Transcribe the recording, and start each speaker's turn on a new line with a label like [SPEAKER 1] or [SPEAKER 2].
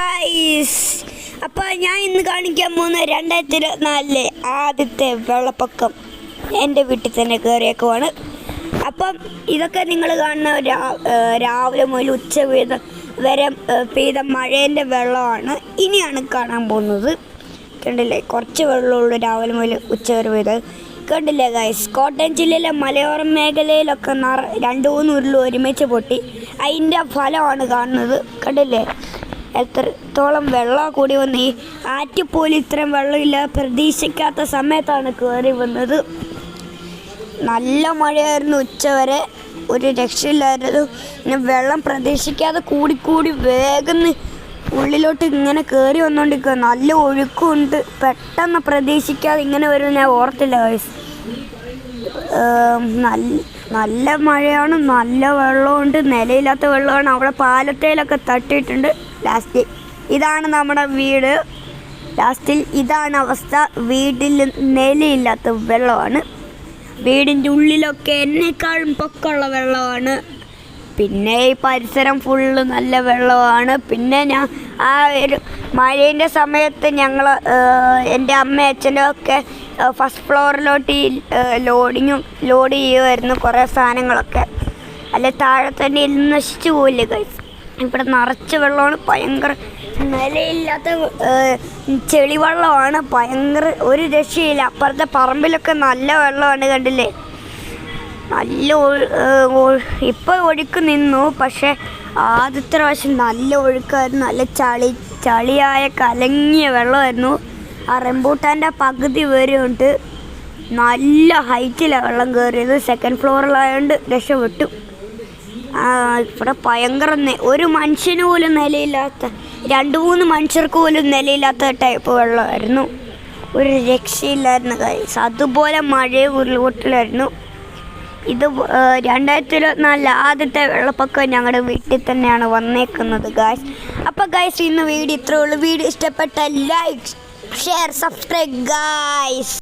[SPEAKER 1] Guys അപ്പോൾ ഞാൻ ഇന്ന് കാണിക്കാൻ പോകുന്ന രണ്ടായിരത്തി ഇരുപത്തിനാലിലെ ആദ്യത്തെ വെള്ളപ്പൊക്കം എന്റെ വീട്ടിൽ തന്നെ കയറിയേക്കുവാണ് അപ്പം ഇതൊക്കെ നിങ്ങൾ കാണുന്ന രാവിലെ മുതൽ ഉച്ച പെയ്ത വരെ പെയ്ത മഴേന്റെ വെള്ളമാണ് ഇനിയാണ് കാണാൻ പോകുന്നത്. കണ്ടില്ലേ? കുറച്ച് വെള്ളമുള്ളൂ രാവിലെ മുതൽ ഉച്ച വരെ പെയ്തത് കണ്ടില്ലേ ഗൈസ് കോട്ടയം ജില്ലയിലെ മലയോര മേഖലയിലൊക്കെ നിറ രണ്ട് മൂന്ന് ഉരുൾ ഒരുമിച്ച് പൊട്ടി. അതിന്റെ ഫലമാണ് കാണുന്നത്. കണ്ടില്ലേ? എത്രത്തോളം വെള്ളം കൂടി വന്ന്? ഈ ആറ്റിപ്പോലും ഇത്രയും വെള്ളമില്ല. പ്രതീക്ഷിക്കാത്ത സമയത്താണ് കയറി വന്നത്. നല്ല മഴയായിരുന്നു ഉച്ചവരെ ഒരു രക്ഷയില്ലായിരുന്നു. പിന്നെ വെള്ളം പ്രതീക്ഷിക്കാതെ കൂടിക്കൂടി വേഗം ഉള്ളിലോട്ട് ഇങ്ങനെ കയറി വന്നുകൊണ്ടിരിക്കുക നല്ല ഒഴുക്കുണ്ട്. പെട്ടെന്ന് പ്രതീക്ഷിക്കാതെ ഇങ്ങനെ വരും ഞാൻ ഓർത്തില്ല വയസ്സ് നല്ല നല്ല മഴയാണ്. നല്ല വെള്ളമുണ്ട്. നിലയില്ലാത്ത വെള്ളമാണ്. അവിടെ പാലത്തേലൊക്കെ തട്ടിയിട്ടുണ്ട്. ലാസ്റ്റ്. ഇതാണ് നമ്മുടെ വീട്. ലാസ്റ്റിൽ ഇതാണ് അവസ്ഥ. വീട്ടിൽ നിലയില്ലാത്ത വെള്ളമാണ്. വീടിന്റെ ഉള്ളിലൊക്കെ എന്നെക്കാളും പൊക്കമുള്ള വെള്ളമാണ്. പിന്നെ ഈ പരിസരം ഫുള്ള് നല്ല വെള്ളമാണ്. പിന്നെ ഞാൻ ആ ഒരു മഴേന്റെ സമയത്ത് ഞങ്ങൾ എന്റെ അമ്മ അച്ഛന്റെ ഒക്കെ ഫസ്റ്റ് ഫ്ലോറിലോട്ട് ഈ ലോഡിങ്ങും ലോഡ് ചെയ്യുമായിരുന്നു കുറേ സാധനങ്ങളൊക്കെ. അല്ലെ താഴെ തന്നെ ഇരുന്ന് നശിച്ചു പോയില്ലേ കൈസ് ഇവിടെ നിറച്ച് വെള്ളമാണ്. ഭയങ്കര നിലയില്ലാത്ത ചെളി ചെളിവെള്ളമാണ് ഭയങ്കര ഒരു രക്ഷയില്ല. അപ്പുറത്തെ പറമ്പിലൊക്കെ നല്ല വെള്ളമാണ് കണ്ടില്ലേ? നല്ല ഇപ്പോൾ ഒഴുക്ക് നിന്നു. പക്ഷേ ആദ്യത്തെ പ്രാവശ്യം നല്ല ഒഴുക്കായിരുന്നു. നല്ല ചളി ചളിയായ കലങ്ങിയ വെള്ളമായിരുന്നു. ആ റെമ്പൂട്ടാന്റെ പകുതി വരെയുണ്ട്. നല്ല ഹൈറ്റിലാണ് വെള്ളം കയറിയത് സെക്കൻഡ് ഫ്ലോറിലായതുകൊണ്ട് രക്ഷപ്പെട്ടു. ഇവിടെ ഭയങ്കര ഒരു മനുഷ്യന് പോലും നിലയില്ലാത്ത രണ്ട് മൂന്ന് മനുഷ്യർക്ക് പോലും നിലയില്ലാത്ത ടൈപ്പ് വെള്ളമായിരുന്നു. ഒരു രക്ഷയില്ലായിരുന്നു കാര്യം അതുപോലെ മഴയും ഉരുൾപൊട്ടലായിരുന്നു. ഇത് രണ്ടായിരത്തി ഇരുപത്തിനാലിലെ ആദ്യത്തെ വെള്ളപ്പൊക്കം ഞങ്ങളുടെ വീട്ടിൽ തന്നെയാണ് വന്നേക്കുന്നത് ഗായ്സ് അപ്പോൾ ഗായ്സ് ഇന്ന് വീഡിയോ ഇത്രേ ഉള്ളൂ. വീഡിയോ ഇഷ്ടപ്പെട്ട ലൈക്ക് ഷെയർ സബ്സ്ക്രൈബ് ഗായ്സ്